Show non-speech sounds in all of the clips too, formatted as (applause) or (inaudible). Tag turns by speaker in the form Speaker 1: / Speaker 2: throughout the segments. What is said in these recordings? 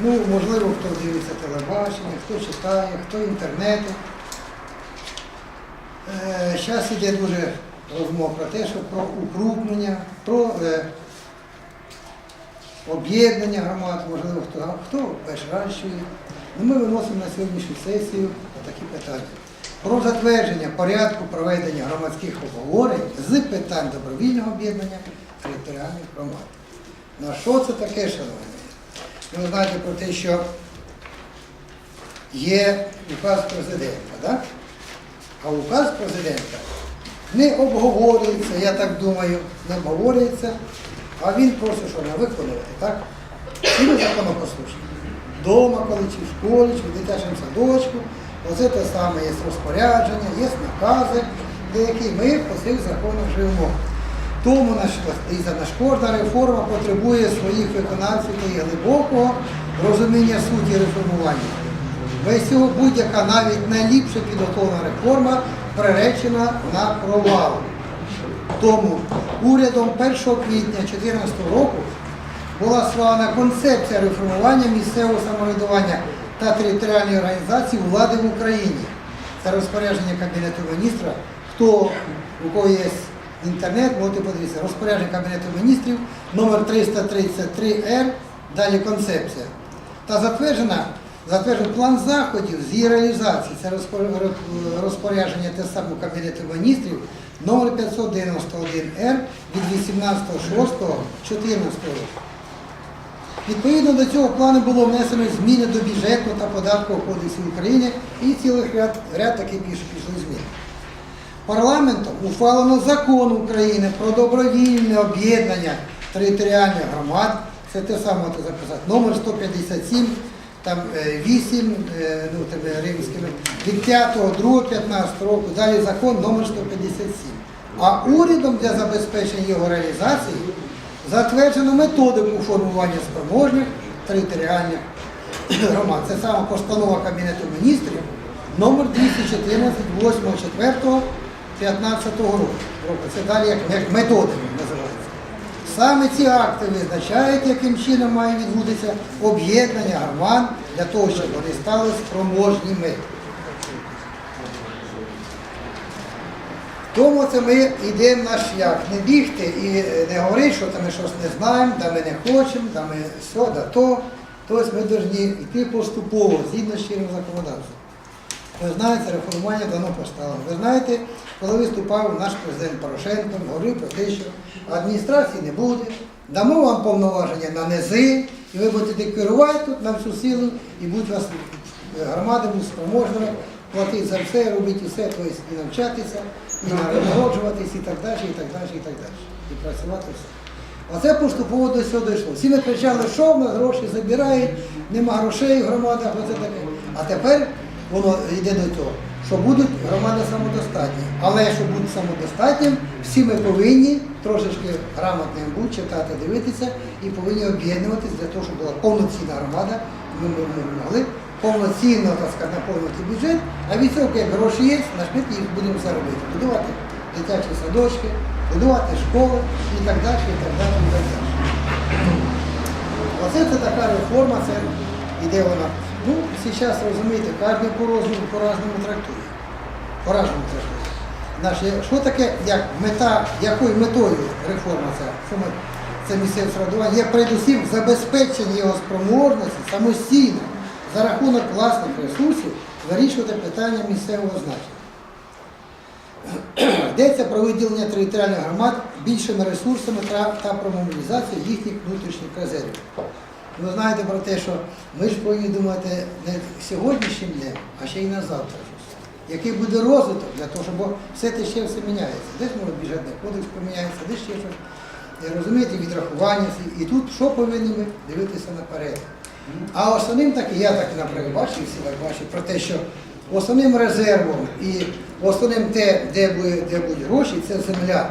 Speaker 1: Ну, можливо, хто дивиться телебачення, хто читає, хто інтернети. Зараз йде дуже розмова про те, що про укрупнення, про е, об'єднання громад, можливо, хто, хто бажащує. Ну, ми виносимо на сьогоднішню сесію такі питання. Про затвердження порядку проведення громадських обговорень з питань добровільного об'єднання територіальних громад. Ну а що це таке, шановні? Ви знаєте про те, що є указ президента, так? А указ президента не обговорюється, я так думаю, не обговорюється, а він просить, що не виконувати, так? Всі законопослушні. Дома, коли чи в школі, чи в дитячому садочку, оце те саме є розпорядження, є накази, деякі ми по цих законах живемо. Тому наш кожна реформа потребує своїх виконавців і глибокого розуміння суті реформування. Без цього будь-яка навіть найліпше підготовлена реформа приречена на провал. Тому урядом 1 квітня 2014 року була схвалена концепція реформування місцевого самоврядування та територіальної організації влади в Україні. Це розпорядження Кабінету міністра. Хто у кого є інтернет, можете подивитися. Розпорядження Кабінету міністрів номер 333Р, далі концепція. Та затверджена затверджений план заходів з її реалізації. Це розпорядження те саме Кабінету міністрів номер 591Р від 18.06.14 року. Відповідно до цього плану було внесено зміни до бюджетного та податкового кодексу України і цілих ряд, ряд таких пішли зміни. Парламентом ухвалено закон України про добровільне об'єднання територіальних громад. Це те саме от записати. Номер 157, там е, 8, е, ну, там, е, римськими, від 5, 2, 15 року, далі закон номер 157. А урядом для забезпечення його реалізації затверджено методику формування спроможних територіальних громад. Це саме постанова Кабінету міністрів номер 214 8 15 року. Це далі як, методика називається. Саме ці акти визначають, яким чином має відбутися об'єднання громад для того, щоб вони стали спроможніми. Тому це ми йдемо наш шлях. Не бігти і не говорити, що ми щось не знаємо, да ми не хочемо, да ми все, да то. Тобто ми повинні йти поступово, згідно з чинним законодавством. Ви знаєте, реформування давно поставлено. Ви знаєте, коли виступав наш президент Порошенко, говорив про те, що адміністрації не буде, дамо вам повноваження на низи, і ви будете керувати тут на всю силу, і будуть вас е, громади будуть спроможні платити за все, робити все, тобто і навчатися, і народжуватись, і так далі, і так далі, і так далі. І працювати все. Оце поступово до цього дійшло. Всі ми кричали, що в нас гроші забирають, нема грошей в громадах, оце таке. А тепер воно йде до того, що будуть громади самодостатні. Але щоб бути самодостатнім, всі ми повинні трошечки грамотним бути, читати, дивитися і повинні об'єднуватися для того, щоб була повноцінна громада, ми, могли повноцінно так сказати, наповнити бюджет, а від цього, як гроші є, на швидко їх будемо все робити. Будувати дитячі садочки, будувати школи і так далі, і так далі, і так далі. Оце це така реформа, це іде вона. Ну, зараз розумієте, кожен по-разному, по-разному трактує. По-разному трактує. Наш, що таке, як мета, якою метою реформа ця? Що ми, це місцеве самоврядування? Є передусім забезпечення його спроможності самостійно за рахунок власних ресурсів вирішувати питання місцевого значення. (clears throat) Йдеться про виділення територіальних громад більшими ресурсами та, та про мобілізацію їхніх внутрішніх резервів. Ви знаєте про те, що ми ж повинні думати не сьогоднішнім днем, а ще й на завтра. Який буде розвиток для того, щоб все те ще все міняється. Десь може бюджетний кодекс поміняється, десь ще щось. Розумієте, відрахування. І тут що повинні ми дивитися наперед. А основним так, я так, наприклад, бачив, всі так бачать, про те, що основним резервом і основним те, де будуть, де будуть гроші, це земля.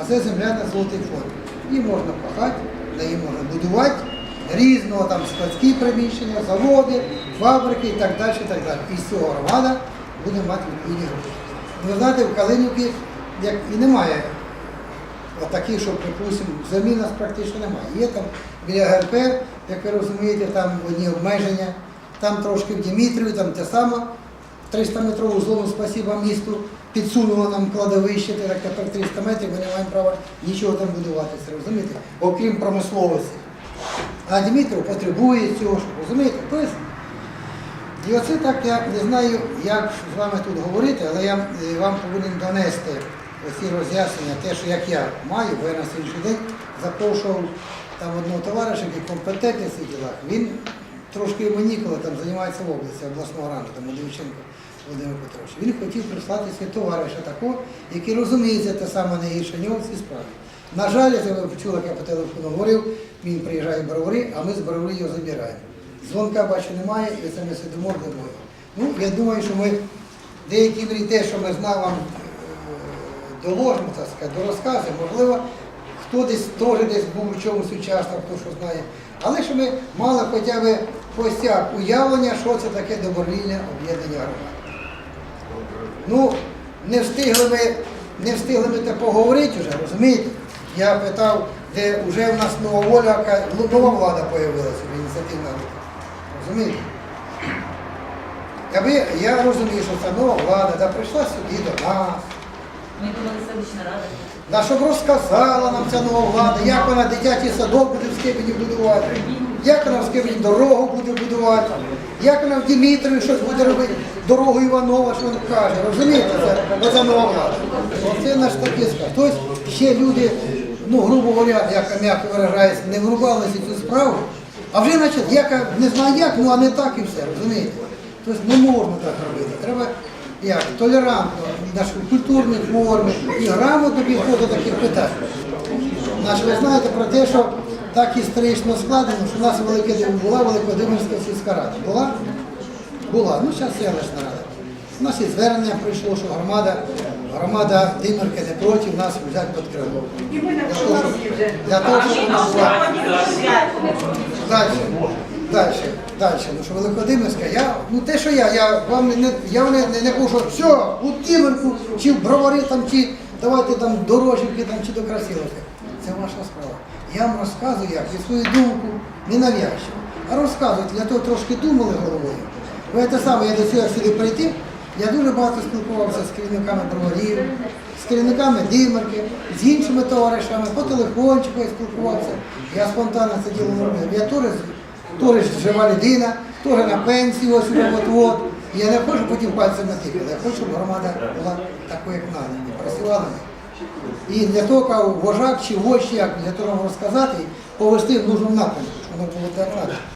Speaker 1: А це земля на золотий фонд. Її можна пахати, на її можна будувати різного там складські приміщення, заводи, фабрики і так далі. І так далі. І з цього громада буде мати відповідні гроші. Ви знаєте, в Калинівці як і немає таких, що, припустимо, землі нас практично немає. Є там біля ГРП як ви розумієте, там одні обмеження, там трошки в Дмитрію, там те саме. 300-метрову зону, спасіба місту, підсунуло нам кладовище, так тепер 300 метрів, ми не маємо права нічого там будуватися, розумієте? Окрім промисловості. А Дмитров потребує цього, щоб розумієте? Тобто, і оце так я не знаю, як з вами тут говорити, але я е, вам повинен донести оці роз'яснення, те, що як я маю, бо я на сьогоднішній день запрошував там одного товариша, який компетентний в цих ділах. Він трошки йому ніколи там займається в області обласного ранку, там Удовиченко Володимир Петрович. Він хотів прислати свій товариша такого, який розуміється те саме не гірше нього в цій справі. На жаль, я ви почули, як я по телефону говорив, він приїжджає в Бровари, а ми з Бровари його забираємо. Дзвонка бачу немає, і це ми сидимо двоє. Ну, я думаю, що ми деякі мрії те, що ми знав вам е, доложимо, так сказати, до розказу, можливо, хто десь теж десь був у чомусь учасник, хто що знає. Але що ми мали хоча б костяк уявлення, що це таке добровільне об'єднання громад. Ну, не встигли ми, не встигли ми те поговорити вже, розумієте? Я питав, де вже в нас нова воля, ну, нова влада з'явилася, ініціативна група. Розумієте? Аби я розумію, що ця нова влада да, прийшла сюди до нас,
Speaker 2: Ми думали, селищна рада.
Speaker 1: да, щоб розказала нам ця нова влада, як вона дитячий садок буде в Скибіні будувати, як вона в Скибіні дорогу буде будувати, як вона в Дмитрові щось буде робити, дорогу Іванова, що він каже. Розумієте, це оця нова влада. Оце наш такий сказ. Тобто ще люди, ну, грубо говоря, як м'яко виражається, не врубалися в цю справу, а вже, значить, яка не знаю як, ну а не так і все, розумієте? Тобто не можна так робити. Треба як толерантно, наші культурні форми і грамотно підходити до таких питань. Значить, ви знаєте про те, що так історично складено, що у нас велике була Великодимирська сільська рада. Була? Була. Ну, зараз селищна рада. У нас і звернення прийшло, що громада, громада Димирки не проти нас взяти під крило. Для того, щоб. Далі, далі, далі. Ну що Великодимирська, я, ну те, що я, я вам не, я не, не, не кажу, що все, у Димирку, чи в Бровари там, чи давайте там до Рожівки там, чи до Красиловки. Це ваша справа. Я вам розказую, як і свою думку не нав'язчиво, а розказую, для того трошки думали головою. Бо те саме, я до цього сюди прийти, я дуже багато спілкувався з керівниками броварів, з керівниками Димирки, з іншими товаришами, по телефончику я спілкувався. Я спонтанно це діло не робив. Я теж, жива людина, теж на пенсії, ось от-от. Я не хочу потім пальцем натикати, я хочу, щоб громада була такою, як надо, і працювала. І для того, кажу, вожак чи вождь, як для того розказати, повести в нужному напрямку, щоб воно було так надо.